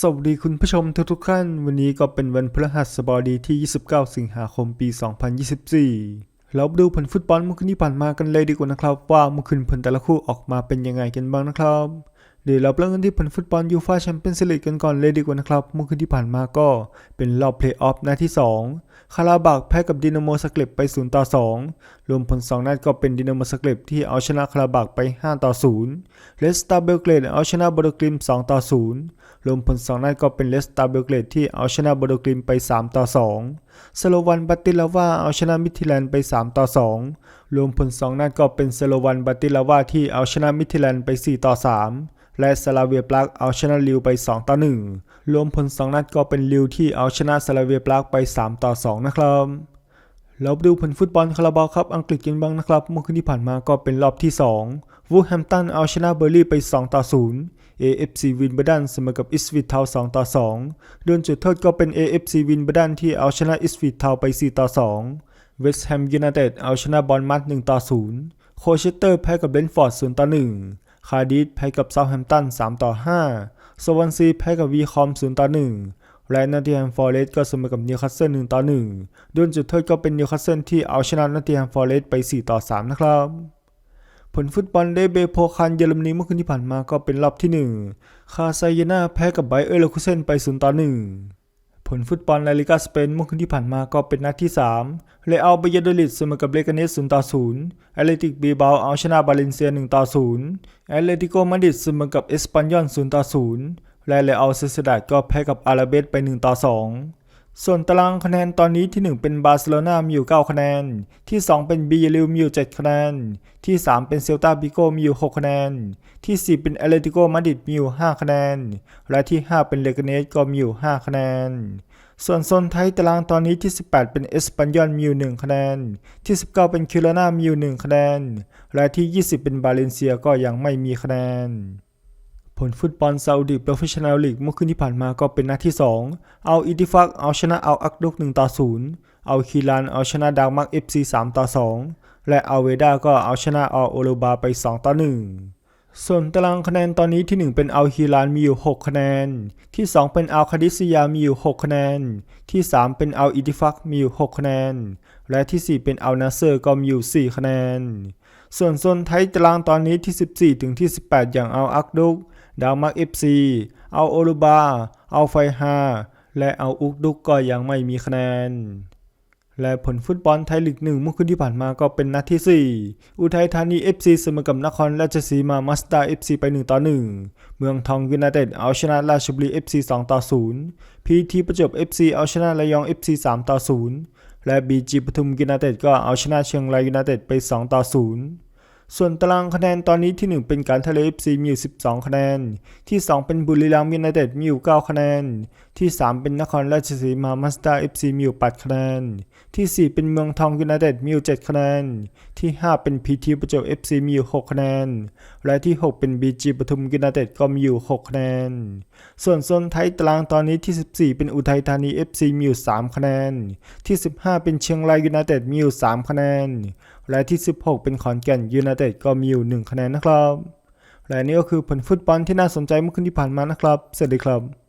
สวัสดีคุณผู้ชมทุกทุกๆท่าน วันนี้ก็เป็นวันพฤหัสบดีที่ 29 สิงหาคมปี 2024 เราดูผลฟุตบอลเมื่อคืนที่ผ่านมากันเลยดีกว่านะครับ ว่าเมื่อคืนผลแต่ละคู่ออกมาเป็นยังไงกันบ้างนะครับ เดี๋ยวเราเริ่มกันที่ผลฟุตบอลยูฟ่าแชมเปี้ยนส์ลีกกันก่อนเลยดีกว่านะครับ เมื่อคืนที่ผ่านมาก็เป็นรอบเพลย์ออฟนัดที่ 2 คาราบากแพ้กับดินาโมสเกลบไป 0 ต่อ 2 รวมผล 2 นัดก็เป็นดินาโมสเกลบที่เอาชนะคาราบากไป 5 ต่อ 0 เลสตาเบลเกรดเอาชนะบโดกลิม 2 ต่อ 0 รวมผล 2 นัดก็เป็นเลสตาเบลเกรดที่เอาชนะบโดกลิมไป 3 ต่อ 2 สโลวันบัตติลาวาเอาชนะมิทิแลนไป 3 ต่อ 2 รวมผล 2 นัดก็เป็นสโลวันบัตติลาวาที่เอาชนะมิทิแลนไป 4 ต่อ 3 และสลาเวียปลักเอาชนะลิวไป 2 ต่อ 1 รวมผล 2 นัดก็เป็นลิวที่เอาชนะสลาเวียปลักไป 3 ต่อ 2 นะครับเราไปดูผลฟุตบอลคาราบาวครับอังกฤษกันบ้างนะครับ เมื่อคืนที่ผ่านมาก็เป็นรอบที่ 2 วูแฮมตันเอาชนะเบอร์ลี่ไป 2 ต่อ 0 AFC วินเบอร์ดันเสมอกับอิสวิทเทา2ต่อ2โดนจุดโทษก็เป็น AFC วินเบอร์ดันที่เอาชนะอิสวิทเทาไป 4 ต่อ 2 เวสต์แฮมยูไนเต็ดเอาชนะบอลมัด1ต่อ 0 โคเชสเตอร์แพ้กับเบนฟอร์ด0ต่อ 1 คาร์ดิฟแพ้กับเซาท์แฮมป์ตัน3ต่อ5สวันซีแพ้กับวีคอม0ต่อ1และนอตติแฮมฟอร์เรสต์ก็เสมอกับนิวคาสเซิล1ต่อ1โดนจุดโทษก็เป็นนิวคาสเซิลที่เอาชนะนอตติแฮมฟอร์เรสต์ไป 4 ต่อ 3 นะครับผลฟุตบอลเดเบโพคันเยอรมนีเมื่อคืนที่ผ่านมาก็เป็นรอบที่ 1 คาไซเยนาแพ้กับไบเออร์เลคุเซนไป 0 ต่อ 1 ผลฟุตบอลลาลิกาสเปนเมื่อคืนที่ผ่านมาก็เป็นนัดที่ 3 เลอัลเบยาดลิดเสมอกับเลกาเนส0ต่อ0แอตเลติกบีบาเอาชนะบาเลนเซีย1ต่อ0แอตเลติโกมาดริดเสมอกับเอสปันยอน0ต่อ0และเลอัลเซซดาดก็แพ้กับอาราเบสไป1ต่อ2 ส่วนตารางคะแนนตอนนี้ที่ 1 เป็นบาร์เซโลนามีอยู่ 9 คะแนน ที่ 2 เป็นบีเยลิวมีอยู่ 7 คะแนน ที่ 3 เป็นเซลตาบิโกมีอยู่ 6 คะแนน ที่ 4 เป็นแอเลติโกมาดริดมีอยู่ 5 คะแนน และที่ 5 เป็นเลกเนสก็มีอยู่ 5 คะแนน ส่วนโซนไทยตารางตอนนี้ที่ 18 เป็นเอสปันยอนมีอยู่ 1 คะแนน ที่ 19 เป็นคิรานามีอยู่ 1 คะแนน และที่ 20 เป็นบาเลนเซียก็ยังไม่มีคะแนน ผลฟุตบอลซาอุดีโปรเฟชชั่นแนลลีกเมื่อคืนที่ผ่านมาก็เป็นนัดที่ 2 เอาอิติฟักเอาชนะเอาอักดุก1ต่อ0เอาคีรานเอาชนะดาวมักเอฟซี3ต่อ 2 และเอาเวดาก็เอาชนะเอาโอโลบาไป 2 ต่อ 1 ส่วนตารางคะแนนตอนนี้ที่ 1 เป็นเอาคีรานมีอยู่ 6 คะแนน ที่ 2 เป็นเอาคาดิซิยามีอยู่ 6 คะแนน ที่ 3 เป็นเอาอิติฟักมีอยู่ 6 คะแนน และที่ 4 เป็นเอานาเซอร์ก็มีอยู่ 4 คะแนน ส่วนโซนไทยตารางตอนนี้ที่ 14 ถึงที่ 18 อย่างเอาอักดุก ดาวมักเอฟซีเอาโอลูบา เอาไฟฮา และเอาอุกดุกก็ยังไม่มีคะแนน และผลฟุตบอลไทยลีกหนึ่งเมื่อคืนที่ผ่านมาก็เป็นนัดที่ 4 อุทัยธานี FC เสมอกับนครราชสีมามาสตา FC ไป 1 ต่อ 1 เมืองทองยูไนเต็ดเอาชนะราชบุรี FC 2 ต่อ 0 พีทีประจวบ FC เอาชนะระยอง FC 3 ต่อ 0 และบีจีปทุมยูไนเต็ดก็เอาชนะเชียงรายยูไนเต็ดไป 2 ต่อ 0 ส่วนตารางคะแนนตอนนี้ที่ 1 เป็นการทะเล FC มีอยู่ 12 คะแนน ที่ 2 เป็นบุรีรัมย์ยูไนเต็ดมีอยู่ 9 คะแนน ที่ 3 เป็นนครราชสีมามาสตา FC มีอยู่ 8 คะแนน ที่ 4 เป็นเมืองทองยูไนเต็ดมีอยู่ 7 คะแนน ที่ 5 เป็นพีทีประจวบ FC มีอยู่ 6 คะแนน และที่ 6 เป็น BG ปทุมยูไนเต็ดก็มีอยู่ 6 คะแนน ส่วนโซนไทยตารางตอนนี้ที่ 14 เป็นอุทัยธานี FC มีอยู่ 3 คะแนน ที่ 15 เป็นเชียงรายยูไนเต็ดมีอยู่ 3 คะแนน และที่ 16 เป็นขอนแก่นยูไนเต็ดก็มีอยู่ 1 คะแนนนะครับ และนี่ก็คือผลฟุตบอลที่น่าสนใจเมื่อคืนที่ผ่านมานะครับ สวัสดีครับ